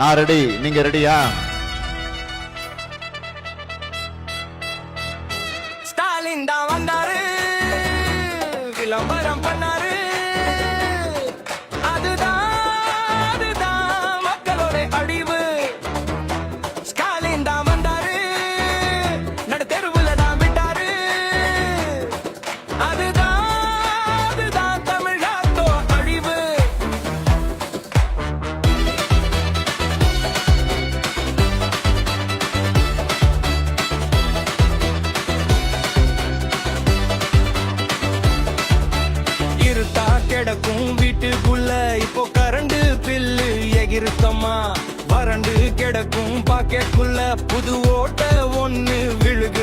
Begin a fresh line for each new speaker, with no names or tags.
நான் ரெடி. நீங்க ரெடியா?
ஸ்டாலின் தான் வந்தாரு. விளம்பரம் பண்ணாரு. கிடக்கும் வீட்டுக்குள்ள. இப்போ கரண்டு பில்லு எகிருத்தமா. வறண்டு கிடக்கும் பாக்கெட்டுக்குள்ள புது ஓட்ட ஒன்னு விழுகு